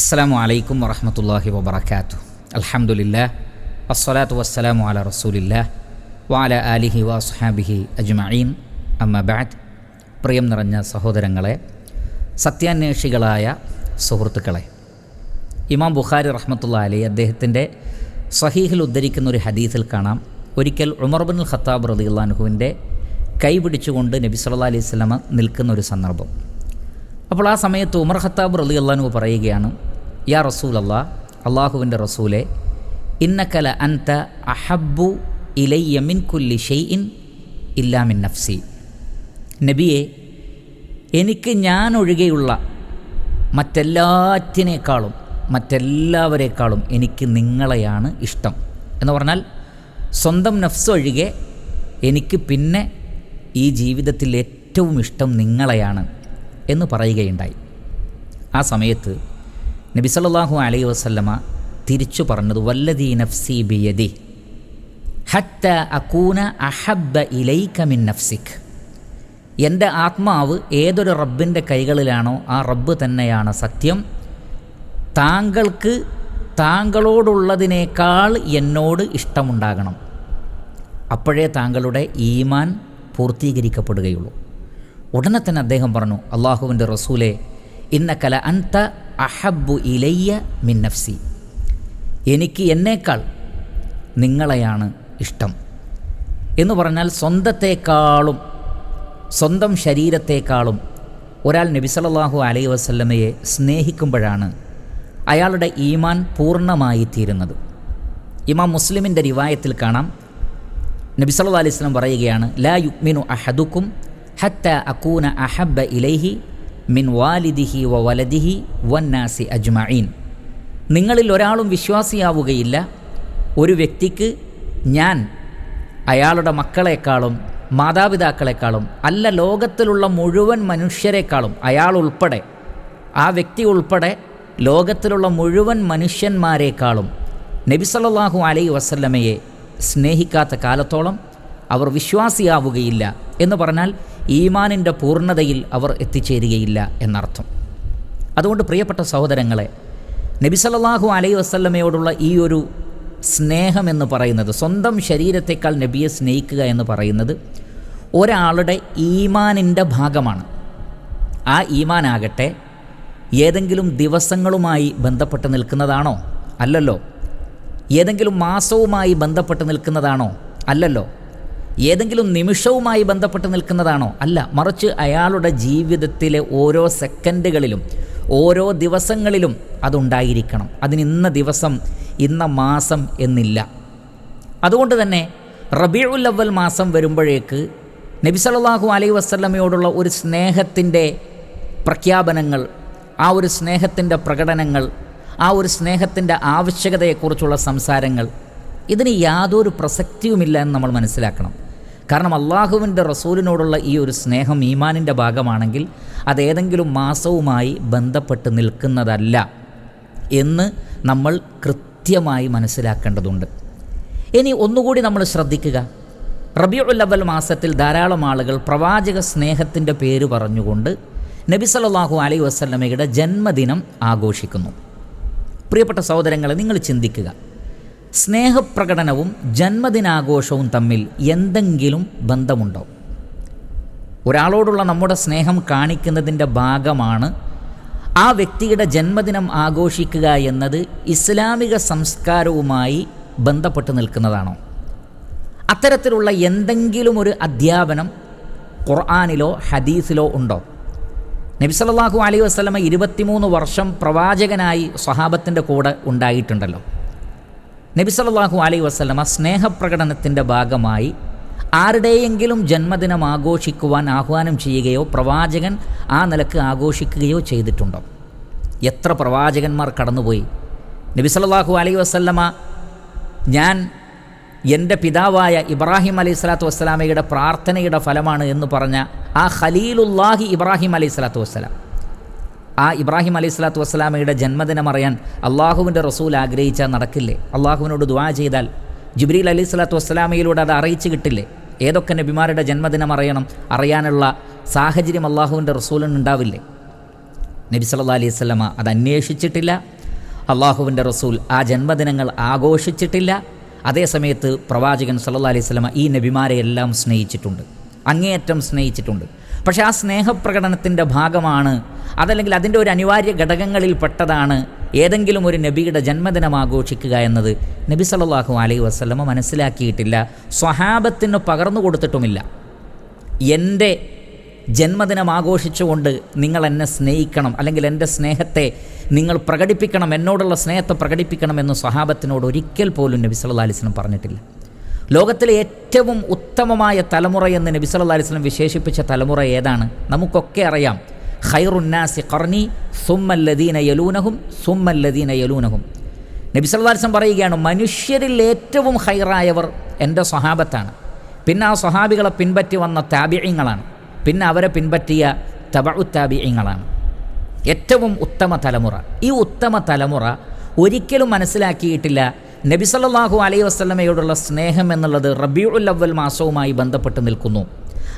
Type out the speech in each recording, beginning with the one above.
അസ്സാം വലൈക്കും വറഹമത്തല്ലാഹി വബർക്കാത്തു അലഹമുല്ല അസ്സലാത്തു വസ്സലാമു അല റസൂലില്ല വാല ആലിഹി വസ്ഹാബിഹി അജ്മഈൻ. അമ്മ ബാദ് പ്രിയം നിറഞ്ഞ സഹോദരങ്ങളെ സത്യാന്വേഷികളായ സുഹൃത്തുക്കളെ ഇമാം ബുഖാരി റഹ്മത്തുള്ള അലി അദ്ദേഹത്തിന്റെ സഹീഹിൽ ഉദ്ധരിക്കുന്ന ഒരു ഹദീസിൽ കാണാം. ഒരിക്കൽ ഉമർ ബിൻ ഖത്താബ് റദിയുള്ളാൻഹുവിന്റെ കൈ പിടിച്ചുകൊണ്ട് നബി സല്ലാ അലൈഹി സ്വലമ നിൽക്കുന്ന ഒരു സന്ദർഭം. അപ്പോൾ ആ സമയത്ത് ഉമർ ഖത്താബ് റലി അള്ളാഹു പറയുകയാണ് യാ റസൂൽ അല്ലാ അള്ളാഹുവിന്റെ റസൂലെ ഇന്നക്കല അൻത അഹബ്ബു ഇലയ്യ മിൻ കുല്ലി ഷെയ്ഇൻ ഇല്ലാമിൻ നഫ്സി. നബിയെ എനിക്ക് ഞാൻ ഒഴികെയുള്ള മറ്റെല്ലാറ്റിനേക്കാളും മറ്റെല്ലാവരേക്കാളും എനിക്ക് നിങ്ങളെയാണ് ഇഷ്ടം. എന്ന് പറഞ്ഞാൽ സ്വന്തം നഫ്സ് ഒഴികെ എനിക്ക് പിന്നെ ഈ ജീവിതത്തിൽ ഏറ്റവും ഇഷ്ടം നിങ്ങളെയാണ് എന്ന് പറയുകയുണ്ടായി. ആ സമയത്ത് നബി സല്ലല്ലാഹു അലൈഹി വസല്ലമ തിരിച്ചു പറഞ്ഞത് വല്ലതി നഫ്സി ബിയദി ഹത്ത അക്കൂന അഹബ്ബ ഇലൈക മിൻ നഫ്സിഖ് എന്റെ ആത്മാവ് ഏതൊരു റബ്ബിന്റെ കൈകളിലാണോ ആ റബ്ബ് തന്നെയാണ് സത്യം. താങ്കൾക്ക് താങ്കളോടുള്ളതിനേക്കാൾ എന്നോട് ഇഷ്ടമുണ്ടാകണം. അപ്പോഴേ താങ്കളുടെ ഈമാൻ പൂർത്തീകരിക്കപ്പെടുകയുള്ളൂ. ഉടനെ തന്നെ അദ്ദേഹം പറഞ്ഞു അള്ളാഹുവിന്റെ റസൂലെ ഇന്ന കല അൻത അഹബ്ബു ഇലയ്യ നഫ്സി. എനിക്ക് എന്നേക്കാൾ നിങ്ങളെയാണ് ഇഷ്ടം. എന്ന് പറഞ്ഞാൽ സ്വന്തത്തെക്കാളും സ്വന്തം ശരീരത്തെക്കാളും ഒരാൾ നബി സല്ലല്ലാഹു അലൈഹി വസല്ലമയെ സ്നേഹിക്കുമ്പോഴാണ് അയാളുടെ ഈമാൻ പൂർണമായി തീരുന്നത്. ഇമാം മുസ്ലിമിന്റെ റിവായത്തിൽ കാണാം. നബി സല്ലല്ലാഹു അലൈഹി സ്വലം പറയുകയാണ് ലാ യുക്മിനു അഹദുക്കും ഹത്ത അക്കൂന അഹബ്ബ ഇലൈഹി മിൻ വാലിദിഹി വ വലദിഹി വന്നാസി അജ്മഈൻ. നിങ്ങളിൽ ഒരാളും വിശ്വാസിയാവുകയില്ല. ഒരു വ്യക്തിക്ക് ഞാൻ അയാളുടെ മക്കളെക്കാളും മാതാപിതാക്കളെക്കാളും അല്ല ലോകത്തിലുള്ള മുഴുവൻ മനുഷ്യരെക്കാളും അയാൾ ഉൾപ്പെടെ ആ വ്യക്തി ഉൾപ്പെടെ ലോകത്തിലുള്ള മുഴുവൻ മനുഷ്യന്മാരെക്കാളും നബി അലൈ വസല്ലമയെ സ്നേഹിക്കാത്ത കാലത്തോളം അവർ വിശ്വാസിയാവുകയില്ല എന്ന് പറഞ്ഞാൽ ഈമാനിന്റെ പൂർണതയിൽ അവർ എത്തിച്ചേരുകയില്ല എന്നർത്ഥം. അതുകൊണ്ട് പ്രിയപ്പെട്ട സഹോദരങ്ങളെ നബി അലൈ വസല്ലമയോടുള്ള ഈ ഒരു സ്നേഹം എന്ന് പറയുന്നത് സ്വന്തം ശരീരത്തേക്കാൾ നബിയെ സ്നേഹിക്കുക എന്ന് പറയുന്നത് ഒരാളുടെ ഈമാനിന്റെ ഭാഗമാണ്. ആ ഈമാനാകട്ടെ ഏതെങ്കിലും ദിവസങ്ങളുമായി ബന്ധപ്പെട്ട് നിൽക്കുന്നതാണോ? അല്ലല്ലോ. ഏതെങ്കിലും മാസവുമായി ബന്ധപ്പെട്ട് നിൽക്കുന്നതാണോ? അല്ലല്ലോ. ഏതെങ്കിലും നിമിഷവുമായി ബന്ധപ്പെട്ട് നിൽക്കുന്നതാണോ? അല്ല മറിച്ച് അയാളുടെ ജീവിതത്തിലെ ഓരോ സെക്കൻഡുകളിലും ഓരോ ദിവസങ്ങളിലും അതുണ്ടായിരിക്കണം. അതിന് ഇന്ന ദിവസം ഇന്ന മാസം എന്നില്ല. അതുകൊണ്ട് തന്നെ റബീഉൽ അവൽ മാസം വരുമ്പോഴേക്ക് നബി സല്ലല്ലാഹു അലൈഹി വസല്ലമയോടുള്ള ഒരു സ്നേഹത്തിന്റെ പ്രഖ്യാപനങ്ങൾ ആ ഒരു സ്നേഹത്തിന്റെ പ്രകടനങ്ങൾ ആ ഒരു സ്നേഹത്തിന്റെ ആവശ്യകതയെക്കുറിച്ചുള്ള സംസാരങ്ങൾ ഇതിന് യാതൊരു പ്രസക്തിയുമില്ല എന്ന് നമ്മൾ മനസ്സിലാക്കണം. കാരണം അള്ളാഹുവിന്റെ റസൂലിനോടുള്ള ഈ ഒരു സ്നേഹം ഈമാനിന്റെ ഭാഗമാണെങ്കിൽ അതേതെങ്കിലും മാസവുമായി ബന്ധപ്പെട്ട് നിൽക്കുന്നതല്ല എന്ന് നമ്മൾ കൃത്യമായി മനസ്സിലാക്കേണ്ടതുണ്ട്. ഇനി ഒന്നുകൂടി നമ്മൾ ശ്രദ്ധിക്കുക. റബിയുൽ അവൽ മാസത്തിൽ ധാരാളം ആളുകൾ പ്രവാചക സ്നേഹത്തിന്റെ പേര് പറഞ്ഞുകൊണ്ട് നബി സല്ലല്ലാഹു അലൈ വസ്ലമയുടെ ജന്മദിനം ആഘോഷിക്കുന്നു. പ്രിയപ്പെട്ട സഹോദരങ്ങളെ നിങ്ങൾ ചിന്തിക്കുക. സ്നേഹപ്രകടനവും ജന്മദിനാഘോഷവും തമ്മിൽ എന്തെങ്കിലും ബന്ധമുണ്ടോ? ഒരാളോടുള്ള നമ്മുടെ സ്നേഹം കാണിക്കുന്നതിന്റെ ഭാഗമാണ് ആ വ്യക്തിയുടെ ജന്മദിനം ആഘോഷിക്കുക എന്നത് ഇസ്ലാമിക സംസ്കാരവുമായി ബന്ധപ്പെട്ട് നിൽക്കുന്നതാണോ? അത്തരത്തിലുള്ള എന്തെങ്കിലും ഒരു അധ്യാപനം ഖുർആാനിലോ ഹദീസിലോ ഉണ്ടോ? നബി സല്ലല്ലാഹു അലൈഹി വസല്ലമ ഇരുപത്തിമൂന്ന് വർഷം പ്രവാചകനായി സ്വഹാബത്തിന്റെ കൂടെ ഉണ്ടായിട്ടുണ്ടല്ലോ. നബി സല്ലല്ലാഹു അലൈഹി വസല്ലമ സ്നേഹപ്രകടനത്തിന്റെ ഭാഗമായി ആരുടെയെങ്കിലും ജന്മദിനം ആഘോഷിക്കുവാൻ ആഹ്വാനം ചെയ്യുകയോ പ്രവാചകൻ ആ നിലയ്ക്ക് ആഘോഷിക്കുകയോ ചെയ്തിട്ടുണ്ടോ? എത്ര പ്രവാചകന്മാർ കടന്നുപോയി? നബി സല്ലല്ലാഹു അലൈഹി വസല്ലമ ഞാൻ എന്റെ പിതാവായ ഇബ്രാഹിം അലൈഹി സ്വലാത്തു വസ്സലാമയുടെ പ്രാർത്ഥനയുടെ ഫലമാണ് എന്ന് പറഞ്ഞ ആ ഖലീലുല്ലാഹി ഇബ്രാഹിം അലൈഹി സ്വലാത്തു വസ്സലാം. ആ ഇബ്രാഹിം അലൈഹി സ്വലാത്തു വസ്സലാമയുടെ ജന്മദിനം അറിയാൻ അള്ളാഹുവിന്റെ റസൂൽ ആഗ്രഹിച്ചാൽ നടക്കില്ലേ? അള്ളാഹുവിനോട് ദുആ ചെയ്താൽ ജിബ്രീൽ അലൈഹി സ്വലാത്തു വസ്സലാമയിലൂടെ അത് അറിയിച്ചു കിട്ടില്ലേ? ഏതൊക്കെ നബിമാരുടെ ജന്മദിനം അറിയണം? അറിയാനുള്ള സാഹചര്യം അള്ളാഹുവിന്റെ റസൂലിന് ഉണ്ടാവില്ലേ? നബി സല്ലാ അലൈഹി സ്വലമ അത് അന്വേഷിച്ചിട്ടില്ല. അള്ളാഹുവിന്റെ റസൂൽ ആ ജന്മദിനങ്ങൾ ആഘോഷിച്ചിട്ടില്ല. അതേസമയത്ത് പ്രവാചകൻ സല്ലാ അലൈഹി സ്വലമ ഈ നബിമാരെ എല്ലാം സ്നേഹിച്ചിട്ടുണ്ട്. അങ്ങേയറ്റം സ്നേഹിച്ചിട്ടുണ്ട്. പക്ഷേ ആ സ്നേഹപ്രകടനത്തിന്റെ ഭാഗമാണ് അതല്ലെങ്കിൽ അതിന്റെ ഒരു അനിവാര്യ ഘടകങ്ങളിൽ പെട്ടതാണ് ഏതെങ്കിലും ഒരു നബിയുടെ ജന്മദിനം ആഘോഷിക്കുക എന്നത് നബി സല്ലാഹു അലൈഹി വസ്ലമ മനസ്സിലാക്കിയിട്ടില്ല. സ്വഹാബത്തിന് പകർന്നു കൊടുത്തിട്ടുമില്ല. എന്റെ ജന്മദിനം ആഘോഷിച്ചുകൊണ്ട് നിങ്ങൾ എന്നെ സ്നേഹിക്കണം അല്ലെങ്കിൽ എന്റെ സ്നേഹത്തെ നിങ്ങൾ പ്രകടിപ്പിക്കണം എന്നോടുള്ള സ്നേഹത്തെ പ്രകടിപ്പിക്കണം എന്ന് സ്വഹാബത്തിനോട് ഒരിക്കൽ പോലും നബി സല്ലാ അലിസ്ലം പറഞ്ഞിട്ടില്ല. ലോകത്തിലെ ഏറ്റവും ഉത്തമമായ തലമുറ എന്ന് നബി സല്ലാ അലിസ്ലം വിശേഷിപ്പിച്ച തലമുറ ഏതാണ്? നമുക്കൊക്കെ അറിയാം. ഖൈറുന്നാസി ഖർണി സുമ്മല്ലദീന യലൂനഹും സുമ്മല്ലദീന യലൂനഹും. നബി സല്ലാ അലിസ്ലം പറയുകയാണ് മനുഷ്യരിൽ ഏറ്റവും ഹൈറായവർ എന്റെ സ്വഹാബത്താണ്. പിന്നെ ആ സ്വഹാബികളെ പിൻപറ്റി വന്ന താബിയങ്ങളാണ് പിന്നെ അവരെ പിൻപറ്റിയ തബഉ താബിയങ്ങളാണ് ഏറ്റവും ഉത്തമ തലമുറ. ഈ ഉത്തമ തലമുറ ഒരിക്കലും മനസ്സിലാക്കിയിട്ടില്ല നബി സല്ലല്ലാഹു അലൈഹി വസ്ലമയോടുള്ള സ്നേഹം എന്നുള്ളത് റബിയുൽ അവൽ മാസവുമായി ബന്ധപ്പെട്ട് നിൽക്കുന്നു.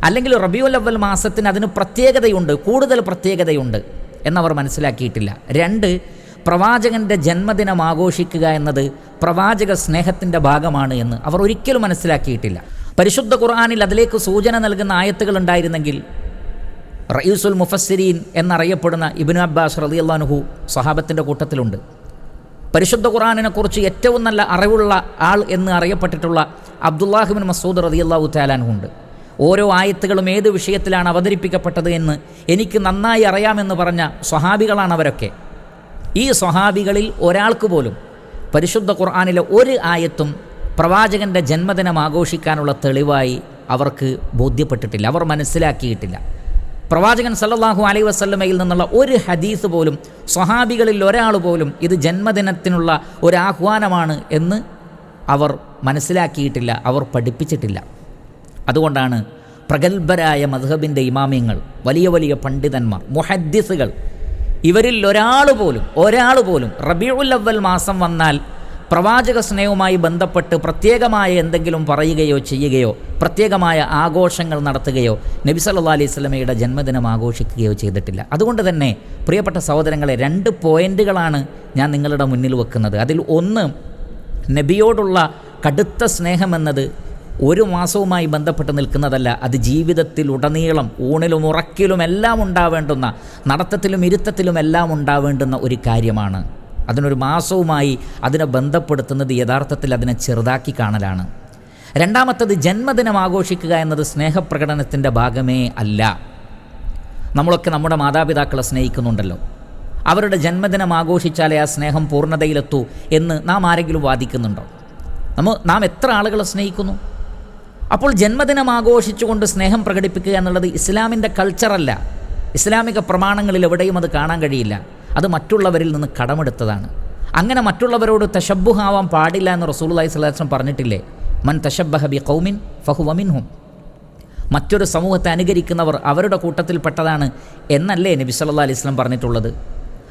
അല്ലെങ്കിൽ റബിയുൽ അവൽ മാസത്തിന് അതിന് പ്രത്യേകതയുണ്ട് കൂടുതൽ പ്രത്യേകതയുണ്ട് എന്നവർ മനസ്സിലാക്കിയിട്ടില്ല. രണ്ട് പ്രവാചകന്റെ ജന്മദിനം ആഘോഷിക്കുക എന്നത് പ്രവാചക സ്നേഹത്തിന്റെ ഭാഗമാണ് എന്ന് അവർ ഒരിക്കലും മനസ്സിലാക്കിയിട്ടില്ല. പരിശുദ്ധ ഖുർആാനിൽ അതിലേക്ക് സൂചന നൽകുന്ന ആയത്തുകൾ ഉണ്ടായിരുന്നെങ്കിൽ റയൂസുൽ മുഫസ്സിരീൻ എന്നറിയപ്പെടുന്ന ഇബിനു അബ്ബാസ് അള്ളാനുഹു സഹാബത്തിന്റെ കൂട്ടത്തിലുണ്ട്. പരിശുദ്ധ ഖുറാനിനെക്കുറിച്ച് ഏറ്റവും നല്ല അറിവുള്ള ആൾ എന്ന് അറിയപ്പെട്ടിട്ടുള്ള അബ്ദുല്ലാഹിബിൻ മസൂദ് റതി അള്ളാഹു താലാനുണ്ട് ഓരോ ആയത്തുകളും ഏത് വിഷയത്തിലാണ് അവതരിപ്പിക്കപ്പെട്ടത് എന്ന് എനിക്ക് നന്നായി അറിയാമെന്ന് പറഞ്ഞ സ്വഹാബികളാണ് അവരൊക്കെ. ഈ സ്വഹാബികളിൽ ഒരാൾക്ക് പോലും പരിശുദ്ധ ഖുർആാനിലെ ഒരു ആയത്തും പ്രവാചകന്റെ ജന്മദിനം ആഘോഷിക്കാനുള്ള തെളിവായി അവർക്ക് ബോധ്യപ്പെട്ടിട്ടില്ല. അവർ മനസ്സിലാക്കിയിട്ടില്ല. പ്രവാചകൻ സല്ലാഹു അലൈ വസല്ലമയിൽ നിന്നുള്ള ഒരു ഹദീസ് പോലും സ്വഹാബികളിൽ ഒരാൾ പോലും ഇത് ജന്മദിനത്തിനുള്ള ഒരു ആഹ്വാനമാണ് എന്ന് അവർ മനസ്സിലാക്കിയിട്ടില്ല അവർ പഠിപ്പിച്ചിട്ടില്ല. അതുകൊണ്ടാണ് പ്രഗത്ഭരായ മധുഹബിന്റെ ഇമാമ്യങ്ങൾ വലിയ വലിയ പണ്ഡിതന്മാർ മുഹദ്ദിസുകൾ ഇവരിൽ ഒരാൾ പോലും ഒരാൾ പോലും റബിയുൽ അവൽ മാസം വന്നാൽ പ്രവാചക സ്നേഹവുമായി ബന്ധപ്പെട്ട് പ്രത്യേകമായ എന്തെങ്കിലും പറയുകയോ ചെയ്യുകയോ പ്രത്യേകമായ ആഘോഷങ്ങൾ നടത്തുകയോ നബി സല്ലാ അലൈഹി സ്വലമയുടെ ജന്മദിനം ആഘോഷിക്കുകയോ ചെയ്തിട്ടില്ല. അതുകൊണ്ട് തന്നെ പ്രിയപ്പെട്ട സഹോദരങ്ങളെ രണ്ട് പോയിന്റുകളാണ് ഞാൻ നിങ്ങളുടെ മുന്നിൽ വെക്കുന്നത്. അതിൽ ഒന്ന് നബിയോടുള്ള കടുത്ത സ്നേഹമെന്നത് ഒരു മാസവുമായി ബന്ധപ്പെട്ട് നിൽക്കുന്നതല്ല. അത് ജീവിതത്തിൽ ഉടനീളം ഊണിലും ഉറക്കിലും എല്ലാം ഉണ്ടാവേണ്ടുന്ന നടത്തത്തിലും ഇരുത്തത്തിലും എല്ലാം ഉണ്ടാവേണ്ടുന്ന ഒരു കാര്യമാണ്. അതിനൊരു മാസവുമായി അതിനെ ബന്ധപ്പെടുത്തുന്നത് യഥാർത്ഥത്തിൽ അതിനെ ചെറുതാക്കി കാണലാണ്. രണ്ടാമത്തത് ജന്മദിനം ആഘോഷിക്കുക എന്നത് സ്നേഹപ്രകടനത്തിന്റെ ഭാഗമേ അല്ല. നമ്മളൊക്കെ നമ്മുടെ മാതാപിതാക്കളെ സ്നേഹിക്കുന്നുണ്ടല്ലോ. അവരുടെ ജന്മദിനം ആഘോഷിച്ചാലേ ആ സ്നേഹം പൂർണതയിലെത്തൂ എന്ന് നാം ആരെങ്കിലും വാദിക്കുന്നുണ്ടോ? നമ്മൾ നാം എത്ര ആളുകളെ സ്നേഹിക്കുന്നു? അപ്പോൾ ജന്മദിനം ആഘോഷിച്ചുകൊണ്ട് സ്നേഹം പ്രകടിപ്പിക്കുക എന്നുള്ളത് ഇസ്ലാമിന്റെ കൾച്ചറല്ല ഇസ്ലാമിക പ്രമാണങ്ങളിൽ എവിടെയും അത് കാണാൻ കഴിയില്ല. അത് മറ്റുള്ളവരിൽ നിന്ന് കടമെടുത്തതാണ്. അങ്ങനെ മറ്റുള്ളവരോട് തശബ്ബുഹാവാൻ പാടില്ല എന്ന് റസൂലുള്ളാഹി വസല്ലം പറഞ്ഞിട്ടില്ലേ? മൻ തശബ്ബഹ ബി ഖൗമിൻ ഫഹുവ മിൻഹും. മറ്റൊരു സമൂഹത്തെ അനുകരിക്കുന്നവർ അവരുടെ കൂട്ടത്തിൽപ്പെട്ടതാണ് എന്നല്ലേ നബി സല്ലാ അലൈഹി സ്വലം പറഞ്ഞിട്ടുള്ളത്.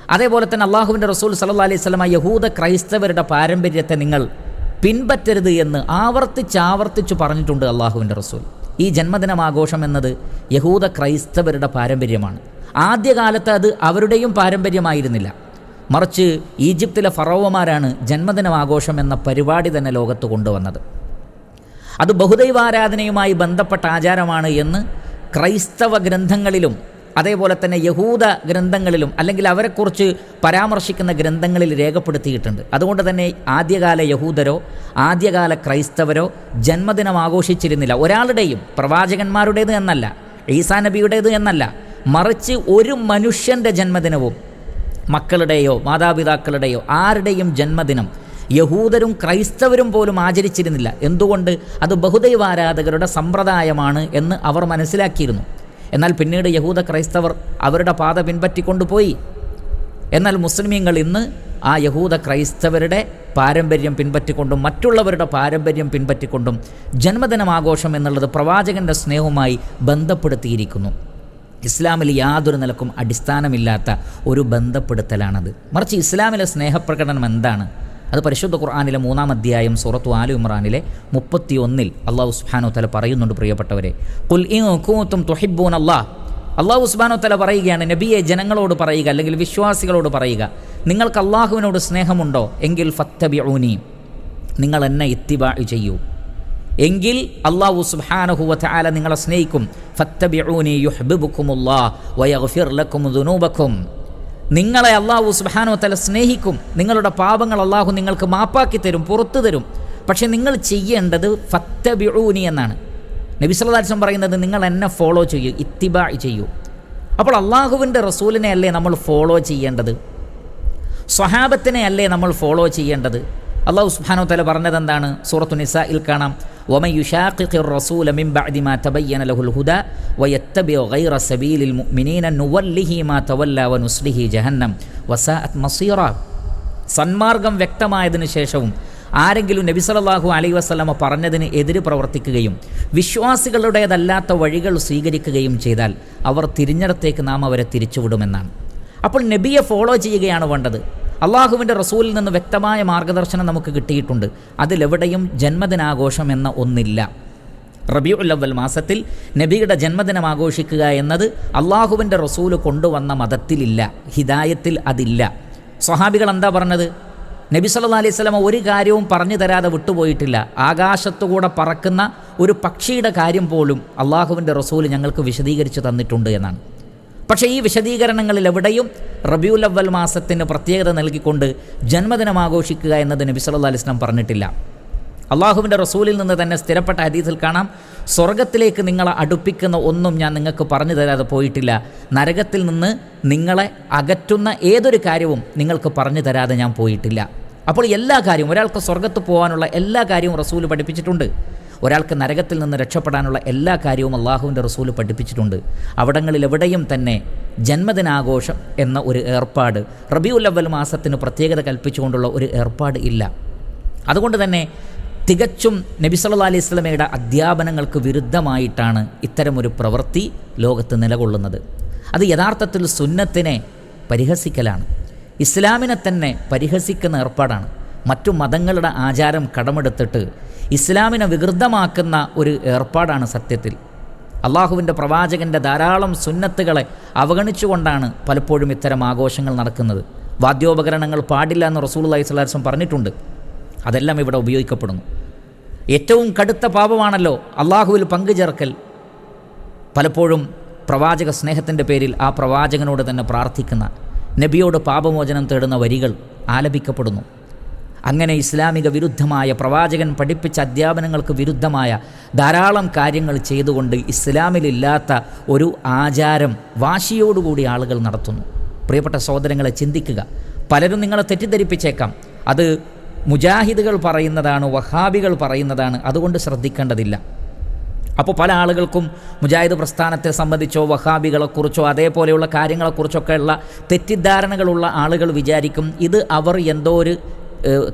അതേപോലെ തന്നെ അള്ളാഹുവിന്റെ റസൂൽ സല്ലാ അലൈഹി സ്വലമായ യഹൂദ ക്രൈസ്തവരുടെ പാരമ്പര്യത്തെ നിങ്ങൾ പിൻപറ്റരുത് എന്ന് ആവർത്തിച്ച് ആവർത്തിച്ച് പറഞ്ഞിട്ടുണ്ട് അള്ളാഹുവിന്റെ റസൂൽ. ഈ ജന്മദിനം ആഘോഷം എന്നത് യഹൂദ ക്രൈസ്തവരുടെ പാരമ്പര്യമാണ്. ആദ്യകാലത്ത് അത് അവരുടെയും പാരമ്പര്യമായിരുന്നില്ല. മറിച്ച് ഈജിപ്തിലെ ഫറോവമാരാണ് ജന്മദിനം ആഘോഷം എന്ന പരിപാടി തന്നെ ലോകത്ത് കൊണ്ടുവന്നത്. അത് ബഹുദൈവാരാധനയുമായി ബന്ധപ്പെട്ട ആചാരമാണ് എന്ന് ക്രൈസ്തവ ഗ്രന്ഥങ്ങളിലും അതേപോലെ തന്നെ യഹൂദ ഗ്രന്ഥങ്ങളിലും അല്ലെങ്കിൽ അവരെക്കുറിച്ച് പരാമർശിക്കുന്ന ഗ്രന്ഥങ്ങളിൽ രേഖപ്പെടുത്തിയിട്ടുണ്ട്. അതുകൊണ്ട് തന്നെ ആദ്യകാല യഹൂദരോ ആദ്യകാല ക്രൈസ്തവരോ ജന്മദിനം ആഘോഷിച്ചിരുന്നില്ല ഒരാളുടെയും പ്രവാചകന്മാരുടേത് എന്നല്ല ഈസാ നബിയുടേത് എന്നല്ല മറിച്ച് ഒരു മനുഷ്യന്റെ ജന്മദിനവും മക്കളുടെയോ മാതാപിതാക്കളുടെയോ ആരുടെയും ജന്മദിനം യഹൂദരും ക്രൈസ്തവരും പോലും ആചരിച്ചിരുന്നില്ല. എന്തുകൊണ്ട്? അത് ബഹുദൈവാരാധകരുടെ സമ്പ്രദായമാണ് എന്ന് അവർ മനസ്സിലാക്കിയിരുന്നു. എന്നാൽ പിന്നീട് യഹൂദ ക്രൈസ്തവർ അവരുടെ പാത പിൻപറ്റിക്കൊണ്ടുപോയി. എന്നാൽ മുസ്ലിമീങ്ങൾ ഇന്ന് ആ യഹൂദ ക്രൈസ്തവരുടെ പാരമ്പര്യം പിൻപറ്റിക്കൊണ്ടും മറ്റുള്ളവരുടെ പാരമ്പര്യം പിൻപറ്റിക്കൊണ്ടും ജന്മദിനം ആഘോഷം എന്നുള്ളത് പ്രവാചകന്റെ സ്നേഹവുമായി ബന്ധപ്പെടുത്തിയിരിക്കുന്നു. ഇസ്ലാമിൽ യാതൊരു നിലക്കും അടിസ്ഥാനമില്ലാത്ത ഒരു ബന്ധപ്പെടുത്തലാണത്. മറിച്ച് ഇസ്ലാമിലെ സ്നേഹപ്രകടനം എന്താണ്? അത് പരിശുദ്ധ ഖുർആാനിലെ മൂന്നാം അധ്യായം സൂറത്തു ആലു ഇമ്രാനിലെ മുപ്പത്തി ഒന്നിൽ അള്ളാഹു സുബാനോ തല പറയുന്നുണ്ട് പ്രിയപ്പെട്ടവരെ. കുൽ തുഹിബൂൻ അള്ളാഹ് അള്ളാഹു ഉസ്ബാനോ തല പറയുകയാണ് നബിയെ ജനങ്ങളോട് പറയുക അല്ലെങ്കിൽ വിശ്വാസികളോട് പറയുക നിങ്ങൾക്ക് അള്ളാഹുവിനോട് സ്നേഹമുണ്ടോ? എങ്കിൽ ഫത്തബിഊനി. നിങ്ങൾ എന്നെ ഇത്തിബാ ചെയ്യൂ. എങ്കിൽ അള്ളാഹു ആല നിങ്ങളെ സ്നേഹിക്കും. ദുനൂബക്കും. നിങ്ങളെ അള്ളാഹു സുബ്ഹാനഹു തല സ്നേഹിക്കും. നിങ്ങളുടെ പാപങ്ങൾ അള്ളാഹു നിങ്ങൾക്ക് മാപ്പാക്കി തരും പുറത്തു തരും. പക്ഷെ നിങ്ങൾ ചെയ്യേണ്ടത് ഫത്തബിഊനി എന്നാണ്. നബി സല്ലല്ലാഹു പറയുന്നത് നിങ്ങൾ എന്നെ ഫോളോ ചെയ്യൂ ഇത്തിബാ ചെയ്യൂ. അപ്പോൾ അള്ളാഹുവിന്റെ റസൂലിനെ അല്ലേ നമ്മൾ ഫോളോ ചെയ്യേണ്ടത്? സ്വഹാബത്തിനെ അല്ലേ നമ്മൾ ഫോളോ ചെയ്യേണ്ടത്? അള്ളാഹു സുബ്ഹാനഹു തല പറഞ്ഞത് എന്താണ് സൂറത്തു നിസായിൽ കാണാം. സന്മാർഗം വ്യക്തമായതിനു ശേഷവും ആരെങ്കിലും നബി സല്ലല്ലാഹു അലൈഹി വസല്ലമ പറഞ്ഞതിന് എതിര് പ്രവർത്തിക്കുകയും വിശ്വാസികളുടേതല്ലാത്ത വഴികൾ സ്വീകരിക്കുകയും ചെയ്താൽ അവർ തിരിഞ്ഞിടത്തേക്ക് നാം അവരെ തിരിച്ചുവിടുമെന്നാണ്. അപ്പോൾ നബിയെ ഫോളോ ചെയ്യുകയാണ് വേണ്ടത്. അള്ളാഹുവിന്റെ റസൂലിൽ നിന്ന് വ്യക്തമായ മാർഗദർശനം നമുക്ക് കിട്ടിയിട്ടുണ്ട്. അതിലെവിടെയും ജന്മദിനാഘോഷം എന്ന ഒന്നില്ല. റബിയു അവൽ മാസത്തിൽ നബിയുടെ ജന്മദിനം ആഘോഷിക്കുക എന്നത് അള്ളാഹുവിന്റെ റസൂൽ കൊണ്ടുവന്ന മതത്തിലില്ല ഹിദായത്തിൽ അതില്ല. സ്വഹാബികൾ എന്താ പറഞ്ഞത്? നബി സല്ലാ അലൈഹി സ്വലമ ഒരു കാര്യവും പറഞ്ഞു തരാതെ വിട്ടുപോയിട്ടില്ല. ആകാശത്തുകൂടെ പറക്കുന്ന ഒരു പക്ഷിയുടെ കാര്യം പോലും അള്ളാഹുവിന്റെ റസൂൽ ഞങ്ങൾക്ക് വിശദീകരിച്ച് തന്നിട്ടുണ്ട് എന്നാണ്. പക്ഷേ ഈ വിശദീകരണങ്ങളിൽ എവിടെയും റബിയുൽ അവൽ മാസത്തിന് പ്രത്യേകത നൽകിക്കൊണ്ട് ജന്മദിനം ആഘോഷിക്കുക എന്നത് നബി സല്ലാ അലൈഹി പറഞ്ഞിട്ടില്ല. അള്ളാഹുവിന്റെ റസൂലിൽ നിന്ന് തന്നെ സ്ഥിരപ്പെട്ട ഹദീസിൽ കാണാം സ്വർഗത്തിലേക്ക് നിങ്ങളെ അടുപ്പിക്കുന്ന ഒന്നും ഞാൻ നിങ്ങൾക്ക് പറഞ്ഞു തരാതെ പോയിട്ടില്ല. നരകത്തിൽ നിന്ന് നിങ്ങളെ അകറ്റുന്ന ഏതൊരു കാര്യവും നിങ്ങൾക്ക് പറഞ്ഞു തരാതെ ഞാൻ പോയിട്ടില്ല. അപ്പോൾ എല്ലാ കാര്യവും ഒരാൾക്ക് സ്വർഗത്ത് പോകാനുള്ള എല്ലാ കാര്യവും റസൂൽ പഠിപ്പിച്ചിട്ടുണ്ട്. ഒരാൾക്ക് നരകത്തിൽ നിന്ന് രക്ഷപ്പെടാനുള്ള എല്ലാ കാര്യവും അള്ളാഹുവിന്റെ റസൂൽ പഠിപ്പിച്ചിട്ടുണ്ട്. അവിടങ്ങളിൽ എവിടെയും തന്നെ ജന്മദിനാഘോഷം എന്ന ഒരു ഏർപ്പാട് റബിയുൽ അവൽ മാസത്തിന് പ്രത്യേകത കൽപ്പിച്ചുകൊണ്ടുള്ള ഒരു ഏർപ്പാട് ഇല്ല. അതുകൊണ്ട് തന്നെ തികച്ചും നബി സല്ലാ അലൈഹി സ്വലമയുടെ അധ്യാപനങ്ങൾക്ക് വിരുദ്ധമായിട്ടാണ് ഇത്തരമൊരു പ്രവൃത്തി ലോകത്ത് നിലകൊള്ളുന്നത്. അത് യഥാർത്ഥത്തിൽ സുന്നത്തിനെ പരിഹസിക്കലാണ്. ഇസ്ലാമിനെ തന്നെ പരിഹസിക്കുന്ന ഏർപ്പാടാണ്. മറ്റു മതങ്ങളുടെ ആചാരം കടമെടുത്തിട്ട് ഇസ്ലാമിനെ വികൃതമാക്കുന്ന ഒരു ഏർപ്പാടാണ് സത്യത്തിൽ. അള്ളാഹുവിന്റെ പ്രവാചകന്റെ ധാരാളം സുന്നത്തുകളെ അവഗണിച്ചുകൊണ്ടാണ് പലപ്പോഴും ഇത്തരം ആഘോഷങ്ങൾ നടക്കുന്നത്. വാദ്യോപകരണങ്ങൾ പാടില്ല എന്ന് റസൂൽ അലൈഹി സ്വലാസം പറഞ്ഞിട്ടുണ്ട്. അതെല്ലാം ഇവിടെ ഉപയോഗിക്കപ്പെടുന്നു. ഏറ്റവും കടുത്ത പാപമാണല്ലോ അള്ളാഹുവിൽ പങ്കുചേർക്കൽ പലപ്പോഴും പ്രവാചക സ്നേഹത്തിന്റെ പേരിൽ ആ പ്രവാചകനോട് തന്നെ പ്രാർത്ഥിക്കുന്ന. നബിയോട് പാപമോചനം തേടുന്ന വരികൾ ആലപിക്കപ്പെടുന്നു. അങ്ങനെ ഇസ്ലാമിക വിരുദ്ധമായ പ്രവാചകൻ പഠിപ്പിച്ച അധ്യാപനങ്ങൾക്ക് വിരുദ്ധമായ ധാരാളം കാര്യങ്ങൾ ചെയ്തുകൊണ്ട് ഇസ്ലാമിലില്ലാത്ത ഒരു ആചാരം വാശിയോടുകൂടി ആളുകൾ നടത്തുന്നു. പ്രിയപ്പെട്ട സഹോദരങ്ങളെ ചിന്തിക്കുക. പലരും നിങ്ങളെ തെറ്റിദ്ധരിപ്പിച്ചേക്കാം. അത് മുജാഹിദുകൾ പറയുന്നതാണ് വഹാബികൾ പറയുന്നതാണ്. അതുകൊണ്ട് ശ്രദ്ധിക്കേണ്ടതില്ല. അപ്പോൾ പല ആളുകൾക്കും മുജാഹിദ് പ്രസ്ഥാനത്തെ സംബന്ധിച്ചോ വഹാബികളെക്കുറിച്ചോ അതേപോലെയുള്ള കാര്യങ്ങളെക്കുറിച്ചൊക്കെയുള്ള തെറ്റിദ്ധാരണകളുള്ള ആളുകൾ വിചാരിക്കും ഇത് അവർ എന്തോ ഒരു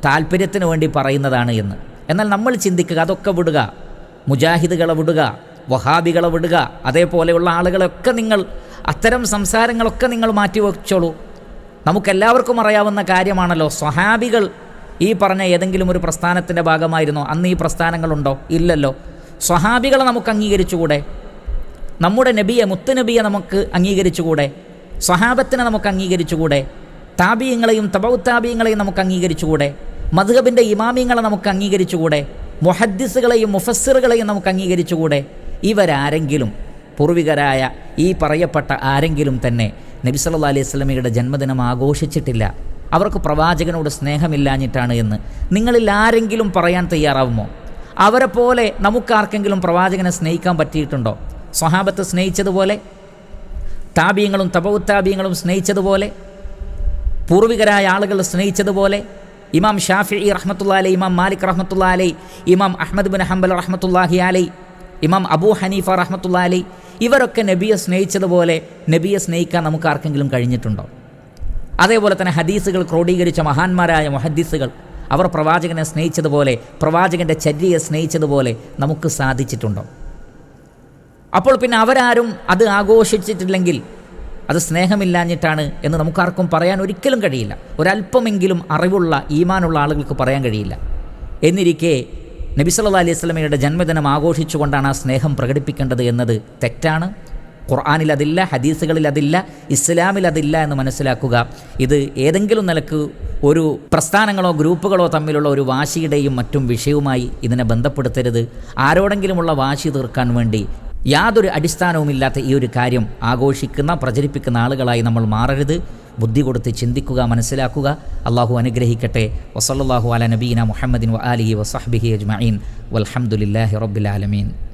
താല്പര്യത്തിന് വേണ്ടി പറയുന്നതാണ് എന്ന്. എന്നാൽ നമ്മൾ ചിന്തിക്കുക അതൊക്കെ വിടുക. മുജാഹിദുകളെ വിടുക വഹാബികളെ വിടുക അതേപോലെയുള്ള ആളുകളൊക്കെ നിങ്ങൾ അത്തരം സംസാരങ്ങളൊക്കെ നിങ്ങൾ മാറ്റി വെച്ചോളൂ. നമുക്കെല്ലാവർക്കും അറിയാവുന്ന കാര്യമാണല്ലോ സ്വഹാബികൾ ഈ പറഞ്ഞ ഏതെങ്കിലും ഒരു പ്രസ്ഥാനത്തിന്റെ ഭാഗമായിരുന്നോ? അന്ന് ഈ പ്രസ്ഥാനങ്ങളുണ്ടോ? ഇല്ലല്ലോ. സ്വഹാബികളെ നമുക്ക് അംഗീകരിച്ചുകൂടെ? നമ്മുടെ നബിയെ മുത്തുനബിയെ നമുക്ക് അംഗീകരിച്ചുകൂടെ? സ്വഹാബത്തിനെ നമുക്ക് അംഗീകരിച്ചുകൂടെ? താബീയങ്ങളെയും തബൗത്താബീയങ്ങളെയും നമുക്ക് അംഗീകരിച്ചുകൂടെ? മധുഹബിന്റെ ഇമാമിയങ്ങളെ നമുക്ക് അംഗീകരിച്ചുകൂടെ? മുഹദ്ദിസുകളെയും മുഫസ്സിറുകളെയും നമുക്ക് അംഗീകരിച്ചുകൂടെ? ഇവരാരെങ്കിലും പൂർവികരായ ഈ പറയപ്പെട്ട ആരെങ്കിലും തന്നെ നബി സല്ലാ അലൈഹി സ്വലമിയുടെ ജന്മദിനം ആഘോഷിച്ചിട്ടില്ല. അവർക്ക് പ്രവാചകനോട് സ്നേഹമില്ലാഞ്ഞിട്ടാണ് എന്ന് നിങ്ങളിൽ ആരെങ്കിലും പറയാൻ തയ്യാറാവുമോ? അവരെ പോലെ നമുക്കാർക്കെങ്കിലും പ്രവാചകനെ സ്നേഹിക്കാൻ പറ്റിയിട്ടുണ്ടോ? സ്വഹാബത്ത് സ്നേഹിച്ചതുപോലെ താബിയങ്ങളും തപൗത്താബീയങ്ങളും സ്നേഹിച്ചതുപോലെ പൂർവികരായ ആളുകൾ സ്നേഹിച്ചതുപോലെ ഇമാം ഷാഫി റഹ്മത്തുള്ള അലൈ ഇമാം മാലിക് റഹ്മത്തുള്ള അലൈ ഇമാം അഹമ്മദ് ബിൻ ഹംബൽ റഹ്മത്തുല്ലാഹി അലൈ ഇമാം അബൂ ഹനീഫ റഹ്മത്തുള്ള അലൈ ഇവരൊക്കെ നബിയെ സ്നേഹിച്ചതുപോലെ നബിയെ സ്നേഹിക്കാൻ നമുക്ക് ആർക്കെങ്കിലും കഴിഞ്ഞിട്ടുണ്ടോ? അതേപോലെ തന്നെ ഹദീസുകൾ ക്രോഡീകരിച്ച മഹാന്മാരായ മുഹദ്ദീസുകൾ അവർ പ്രവാചകനെ സ്നേഹിച്ചതുപോലെ പ്രവാചകന്റെ ചര്യയെ സ്നേഹിച്ചതുപോലെ നമുക്ക് സാധിച്ചിട്ടുണ്ടോ? അപ്പോൾ പിന്നെ അവരാരും അത് ആഘോഷിച്ചിട്ടില്ലെങ്കിൽ അത് സ്നേഹമില്ലാഞ്ഞിട്ടാണ് എന്ന് നമുക്കാർക്കും പറയാൻ ഒരിക്കലും കഴിയില്ല. ഒരല്പമെങ്കിലും അറിവുള്ള ഈമാനുള്ള ആളുകൾക്ക് പറയാൻ കഴിയില്ല. എന്നിരിക്കെ നബി സല്ലാ അലൈഹി സ്വലമയുടെ ജന്മദിനം ആഘോഷിച്ചുകൊണ്ടാണ് ആ സ്നേഹം പ്രകടിപ്പിക്കേണ്ടത് എന്നത് തെറ്റാണ്. ഖുർആാനിൽ അതില്ല ഹദീസുകളിൽ അതില്ല ഇസ്ലാമിൽ അതില്ല എന്ന് മനസ്സിലാക്കുക. ഇത് ഏതെങ്കിലും നിലയ്ക്ക് ഒരു പ്രസ്ഥാനങ്ങളോ ഗ്രൂപ്പുകളോ തമ്മിലുള്ള ഒരു വാശിയുടെയും മറ്റും വിഷയവുമായി ഇതിനെ ബന്ധപ്പെടുത്തരുത്. ആരോടെങ്കിലുമുള്ള വാശി തീർക്കാൻ വേണ്ടി യാതൊരു അടിസ്ഥാനവുമില്ലാത്ത ഈ ഒരു കാര്യം ആഘോഷിക്കുന്ന പ്രചരിപ്പിക്കുന്ന ആളുകളായി നമ്മൾ മാറരുത്. ബുദ്ധി കൊടുത്ത് ചിന്തിക്കുക മനസ്സിലാക്കുക. അള്ളാഹു അനുഗ്രഹിക്കട്ടെ. വസല്ലാഹു അല നബീന മുഹമ്മദിൻ വ അലി വസഹബിഹി അജ്മീൻ വലഹമുല്ലാഹി റബ്ബിൽ ആലമീൻ.